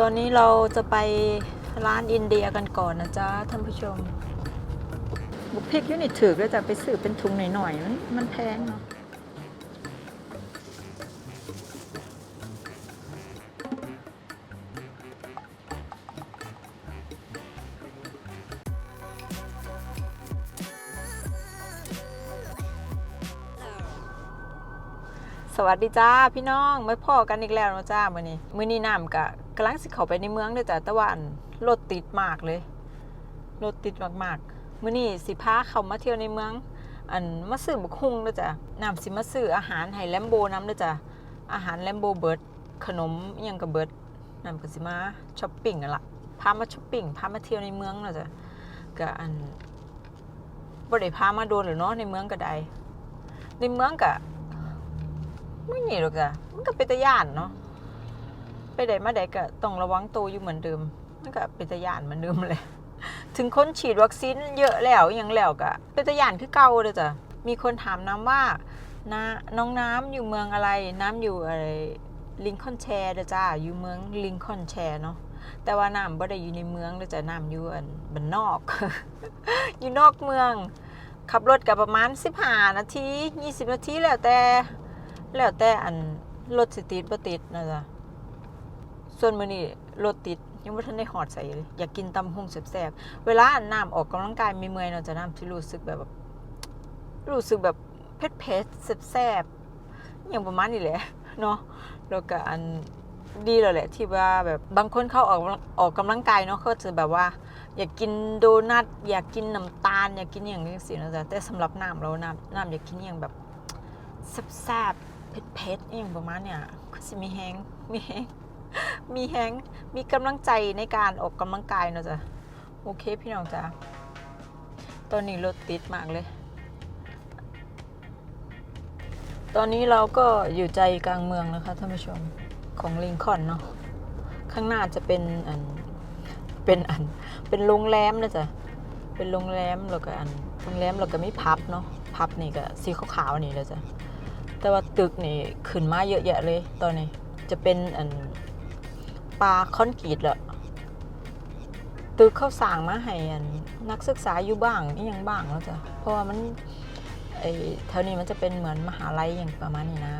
ตอนนี้เราจะไปร้านอินเดียกันก่อนนะจ๊ะท่านผู้ชมบุกพริกยูนิตถือก็จะไปซื้อเป็นถุงหน่อยๆมันแพงเนาะ สวัสดีจ้าพี่น้องไม่พ่อกันอีกแล้วนะจ้ามื้อนี้มื้อนี้น้ำกะกำลังสิเข้าไปในเมืองเด้อจ้ะแต่ว่าอันรถติดมากเลยรถติดมากๆมื้อนี้สิพาเข้ามาเที่ยวในเมือง อันมาซื้อบักฮุ่งเด้อจ้ะน้ำสิมาซื้ออาหารให้แลมโบน้ำเด้อจ้ะอาหารแลมโบเบิร์ดขนมยังก็เบิร์ดน้ำก็สิมาช้อปปิ้งกันละพามาช้อปปิ้งพามาเที่ยวในเมืองเนาะจ้ะก็อันบ่ได้พามาโดนหรือเนาะในเมืองก็ได้ในเมืองก็ ไม่หนีหรอกจ้ะมันก็เป็นตะย่านเนาะไปไหนมาไหนก็ต้องระวังตัวอยู่เหมือนเดิมมันก็เป็นตะย่านเหมือนเดิมเลยถึงคนฉีดวัคซีนเยอะแล้วอยังแล้วก็เป็นตะย่านคือเก่าเลยจ้ะมีคนถามน้ำว่านะน้องน้ำอยู่เมืองอะไร น้ำอยู่อะไรลิงคอนแชร์เด้อจ้าอยู่เมืองลิงคอนแชร์เนาะแต่ว่าน้ำบ่ได้อยู่ในเมืองเด้อจ้ะน้ำอยู่อันบ้านนอก อยู่นอกเมือง ขับรถกับประมาณ 15 นาที 20 นาทีแล้วแต่ แล้วแต่อันรถสิติดบ่ติดนะจ๊ะส่วนมื้อนี้รถติดยังบ่ทันได้หอดใส่เลยอยากกินตำหุ่งแซ่บๆเวลาอันน้ำออกกำลังกายมีเมื่อยเนาะจะน้ำที่รู้สึกแบบรู้สึกแบบเผ็ดๆแซ่บๆอย่างประมาณนี้แหละเนาะแล้วก็อันดีแล้วแหละที่ว่าแบบบางคนเขาออกออกกำลังกายเนาะเขาจะแบบว่า อยากกินโดนัทอยากกินน้ำตาล อยากกินอย่างนี้สินะจ๊ะแต่สำหรับน้ำเราน้ำน้ำอยากกินอย่างแบบแซ่บๆ เผ็ดๆอย่างประมาณเนี่ยก็สิมีแฮงมีแฮงมีแฮงมีกำลังใจในการออกกำลังกายเนาะจ๊ะโอเคพี่น้องจ้ะตอนนี้รถติดมากเลย ตอนนี้เราก็อยู่ใจกลางเมืองนะคะท่านผู้ชมของลิงคอนเนาะข้างหน้าจะเป็นอันเป็นอันเป็นโรงแรมนะจ๊ะเป็นโรงแรมแล้วก็อันโรงแรมแล้วก็มีพับเนาะพับนี่ก็สีขาวๆนี่เลยจ้ะ แต่ว่าตึกนี่ขึ้นมาเยอะแยะเลย ตอนนี้จะเป็นอันปลาคอนกรีตแหละตึกเข้าสร้างมาให้อันนักศึกษาอยู่บ้างนี่ยังบ้างแล้วจ้ะเพราะว่ามันไอ้แถวนี้มันจะเป็นเหมือนมหาลัยอย่างประมาณนี้นะ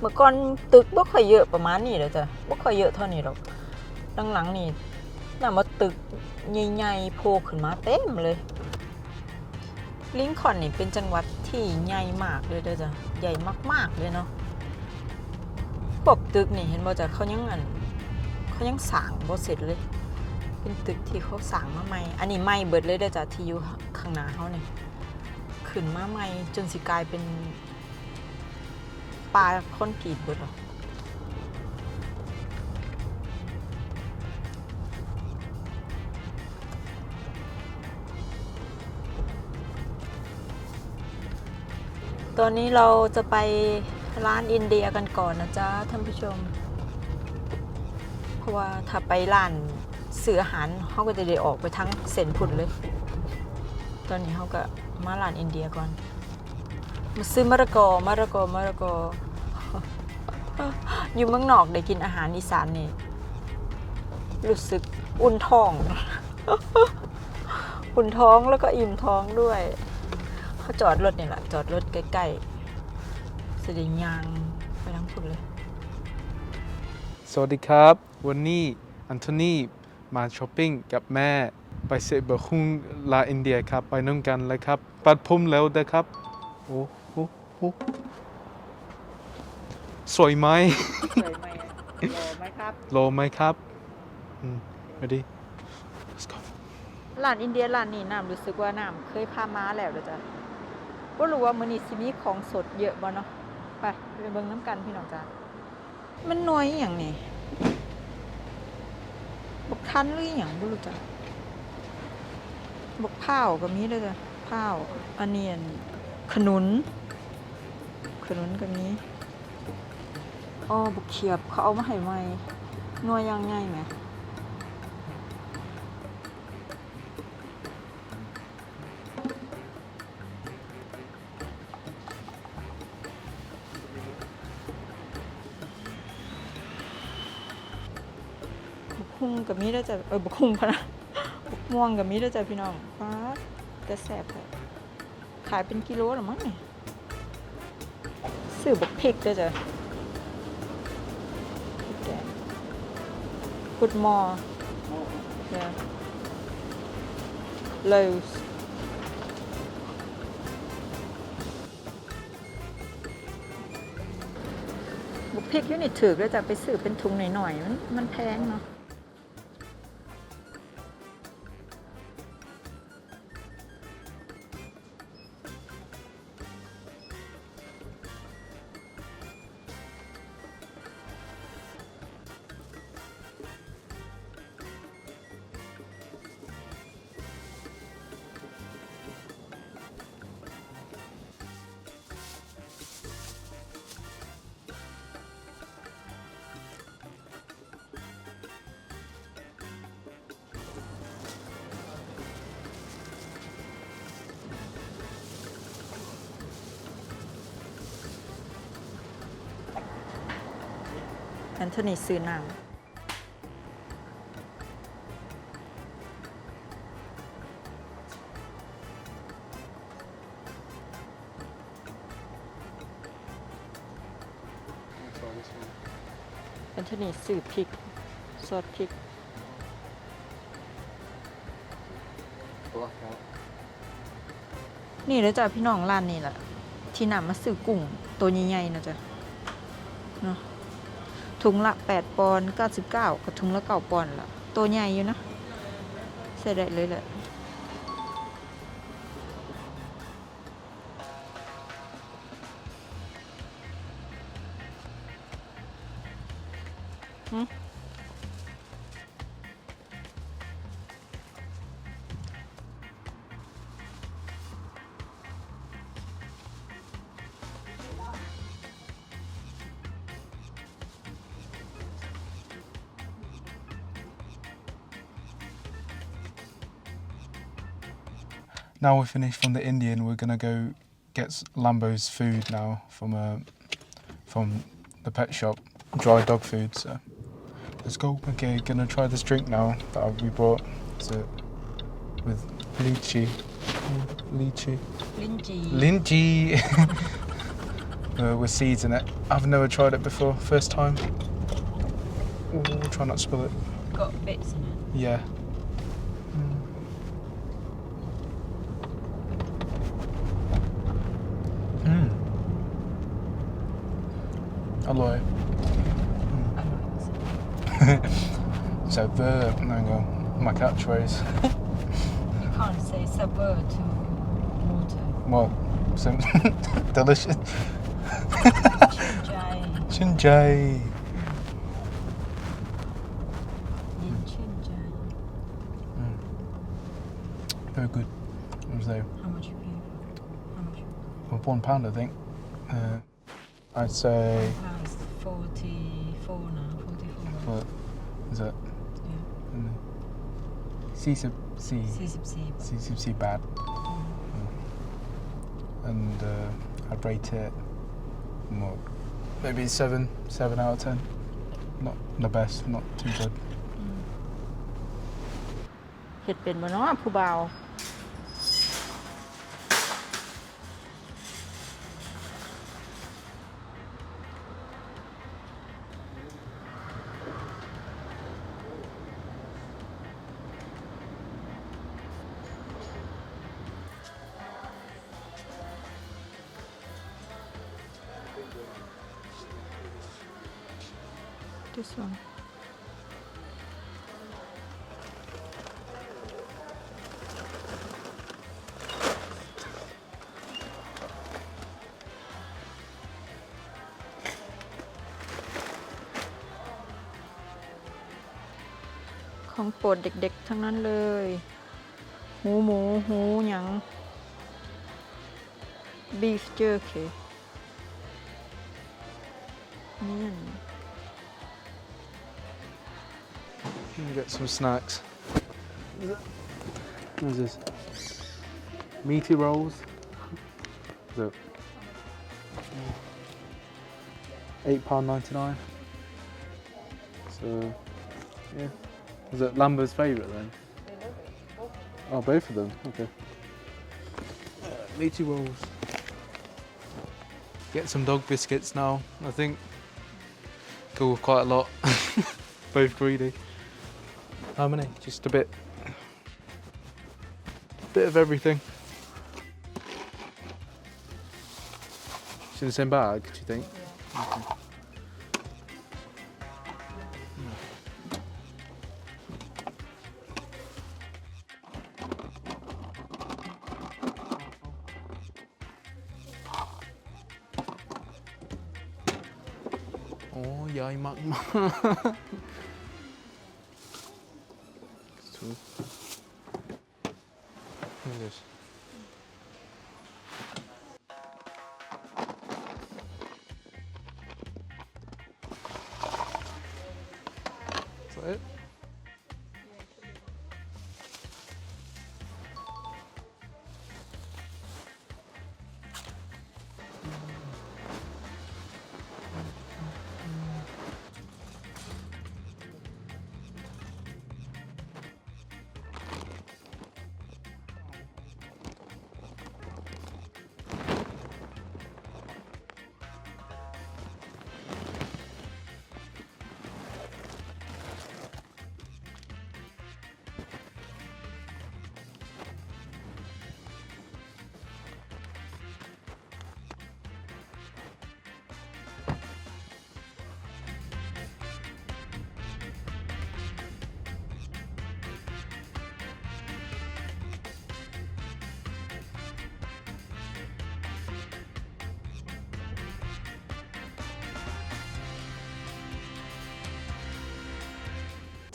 เมื่อก่อนตึกบ่ค่อยเยอะประมาณนี้เลยจ้ะบ่ค่อยเยอะเท่านี้หรอกหลังๆนี่น่ะมาตึกใหญ่ๆโผล่ขึ้นมาเต็มเลย ลิงคอนนี่เป็นจังหวัดที่ใหญ่มากเลยเด้อจ้ะใหญ่มาก ๆ เลยเนาะพวกตึกนี่เห็นบ่จ้ะเขายังอันเขายังสร้างบ่เสร็จเลย เป็นตึกที่เขาสร้างมาใหม่ อันนี้ใหม่เบิดเลยเด้อจ้ะที่อยู่ข้างหน้าเฮานี่ขึ้นมาใหม่จนสิกลายเป็นปลาคอนกรีตเบิดหรอ ตอนนี้เราจะไปร้านอินเดียกันก่อนนะจ๊ะท่านผู้ชม เพราะว่าถ้าไปร้านซื้ออาหารเขาก็จะได้ออกไปทั้งเส้นพุ่นเลย ตอนนี้เขาก็มาร้านอินเดียก่อน มาซื้อมะระกอมะระกอมะระกอ อยู่เมืองนอกได้กินอาหารอีสานนี่ รู้สึกอุ่นท้อง อุ่นท้องแล้วก็อิ่มท้องด้วย เขาจอดรถนี่แหละจอดรถใกล้ๆสไดิยางไปทั้งพุ่นเลย สวัสดีครับ วันนี้อันโทนีมาช้อปปิ้งกับแม่ไปเซบะคุงลาอินเดียครับไปน้ำกันเลยครับ ปัดผมแล้วนะครับ โอ้โหโอ้สวยไหมสวยไหมรอไหมครับโลไหมครับอืม ready let's go ร้านอินเดียร้านนี้น้ำรู้สึกว่าน้ำเคยพามาแล้วเด้อจ้ะ ว่รู้ว่ามื้อนี้สิมีของสดเยอะบ่เนาะไปไปเบิ่งน้ำกันพี่น้องจ้ามันน้อยอย่างนี่บกทันหรืออย่างบ่รู้จ้ะบกข้าวก็มีเด้อจ้ะข้าวอันเนียนขนุน ขนุนก็มีอ๋อบกเขียบเขาเอามาให้ใหม่หน่วยยังไงแหม คุงกับมีได้อจ้ะเออบักคุงพะนะบักม่วงกับมีได้อจ้ะพี่น้องฟ้าดแต่แสบเลยขายเป็นกิโลหรือมั้งเนี่ยซื้อบักพริกด้วยจ้ะพริกแดงกุดมอ yeah loaves บุกพริกยูนิตถือแล้วจะไปซื้อเป็นถุงหน่อยๆ มันมันแพงเนาะ นโทนีซื้อน้ำแอนโทนีซื้อพริกซอสพริกนี่เลยจ้ะพี่น้องร้านนี้แหละที่นำมาซื้อกุ้งตัวใหญ่ๆนะจ๊ะเนาะ ถุงละ 8 ปอนด์99 กับถุงละ9ปอนด์ละตัวใหญ่อยู่นะใส่ได้เลยแหละอืม now we're finished from the Indian, we're gonna go get Lambo's food now from uh, from the pet shop, dry dog food. So let's go. Okay, gonna try this drink now that we brought. So with lychee, lychee, lychee, lychee. uh, with seeds in it. I've never tried it before. First time. Ooh, try not to spill it. Got bits in it. Yeah. suburb. And then go, my catchphrase. you can't say suburb to water. Well, sim- delicious. Chinchai. Shinjai. Hmm. Very good. It was there. How much you pay for one pound, I think. Uh, I'd say. 44 now, 44. What is that? yeah. Mm. C sub C. 44 C C C bad. And uh, I'd rate it more, maybe seven, seven out of ten. Not the best, not too good. เห็ดเป็นบ่เนาะผู้บ่าว This one. ของโปรดเด็กๆ ทั้งนั้นเลย หูหมูหูหยัง beef jerky นี่อันนี้ Let get some snacks. What is this? Meaty rolls. Is it? Eight pound ninety nine. So, yeah, Is it Lambo's favourite then? Oh, both of them. Okay. Uh, lychee rolls. Get some dog biscuits now. I think go with quite a lot. both greedy. How many? Just a bit. Bit of everything. It's in the same bag, do you think? Yeah. Okay. Oh, ใ 诶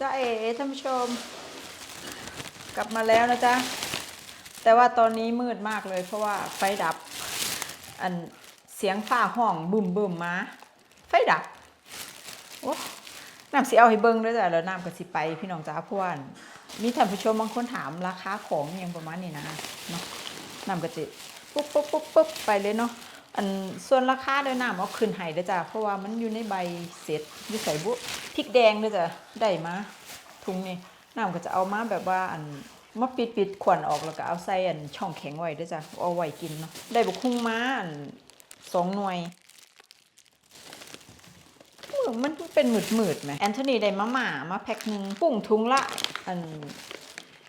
จ้าเอ๋ท่านผู้ชม กลับมาแล้วนะจ๊ะ แต่ว่าตอนนี้มืดมากเลยเพราะว่าไฟดับ อันเสียงฝ้าห้องบึมบึมมา ไฟดับ โอ้น้ำสิเอาให้เบิ้งด้วยจ้ะแล้วน้ำก็สิไปพี่น้องจ้าพว่ามีท่านผู้ชมบางคนถามราคาของอย่างประมาณนี้นะเนาะน้ำก็จะปุ๊บปุ๊บปุ๊บปุ๊บไปเลยเนาะ อันส่วนราคาด้วยน้ำเอาขึ้นให้เด้อจ้ะเพราะว่ามันอยู่ในใบเสร็จอยู่ใส่บุพริกแดงเด้อจ้ะได้มาถุงนี่น้ำก็จะเอามาแบบว่าอันมาปิดปิดขวนออกแล้วก็เอาใส่อันช่องแข็งไว้ด้อจ้ะเอาไว้กินเนาะได้บุคุ้งมาอันสองหน่วยมันเป็นหมืดหมืดไหมแอนโทนีได้มาหมามาแพ็คหนึ่งปุ่งทุงละอัน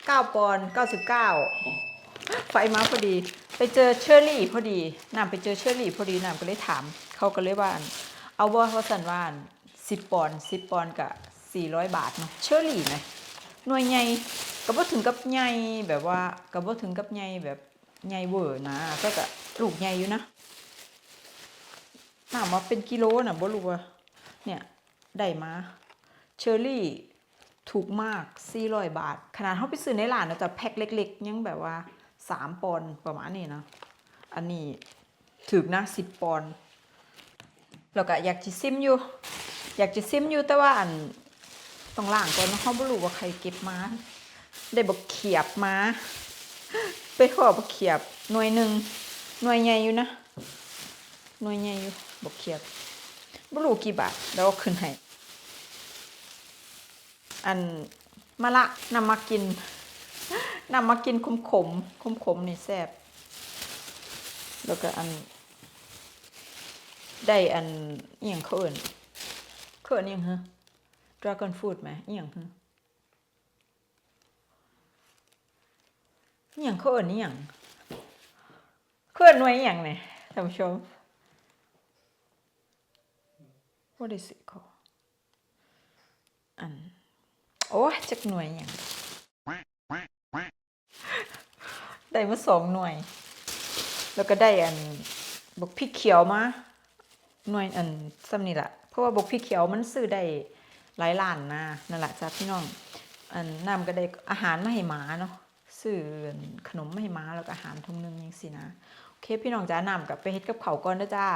เก้าปอนเก้าสิบเก้าไฟมาพอดี ไปเจอเชอรี่พอดีนำไปเจอเชอรี่พอดีนำก็เลยถาม เขาก็เลยว่าเอาว่าเขาสันว่าสิบปอนสิบปอนกับสี่ร้อยบาทเนาะเชอรี่ไหมหน่วยใหญ่ก็บ่ถึงกับใหญ่แบบว่าก็บ่ถึงกับใหญ่แบบใหญ่เวอร์นะก็กะลูกใหญ่อยู่นะถามว่าเป็นกิโลน่ะบ่รู้ว่าเนี่ยได้มาเชอร์รี่ถูกมาก400บาท ขนาดเขาไปซื้อในร้านนะจะแพ็คเล็ก ๆ ยังแบบว่า 3ปอนประมาณนี้นะอันนี้ถึกนะ10ปอนแล้วก็อยากจะซิมอยู่ อยากจะซิมอยู่แต่ว่าอันต้องล่างก่อนนเขาไม่รู้ว่าใครเก็บมาได้บอกเขียบมาไปขอบอกเขียบหน่วยหนึ่งหน่วยใหญ่อยู่นะหน่วยใหญ่อยู่บอกเขียบบ่รู้กี่บาทแล้วเอาขึ้นให้อันมะละนำมากิน นำมากินขมขมขมขมนี่แซ่บแล้วก็อัน ได้อันเอียงเขาเอิ่นเขาเอิ่นเอียงฮะ dragon fruit ไหมเอียงฮะเอียงเขาเอิ่นเอียงเขาเอิ่นหน่วยเอียงเนี่ยท่านผู้ชม What is it called อันโอ้จักหน่วยอย่าง ได้มาสองหน่วย แล้วก็ได้อันบกพริกเขียวมาหน่วยอันซ้ำนี่แหละเพราะว่าบกพริกเขียวมันซื้อได้หลายล้านนะนั่นแหละจ้าพี่น้องอันน้ำก็ได้อาหารมาให้หมาเนาะซื้อขนมมาให้หมาแล้วก็อาหารทุงนึงยังสินะโอเคพี่น้องจ้าน้ำกับไปเฮ็ดกับเขาก่อนเด้อจ้า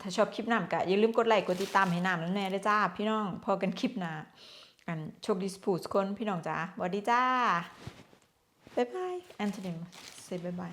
ถ้าชอบคลิปน้ำก็อย่าลืมกดไลค์กดติดตามให้น้ำนั่นแน่เด้อจ้า พี่น้องพอกันคลิปน้าอันโชคดีสปูสคนพี่น้องจ้าสวัสดีจ้าบ๊ายบายแอนโทนี เซบ๊ายบาย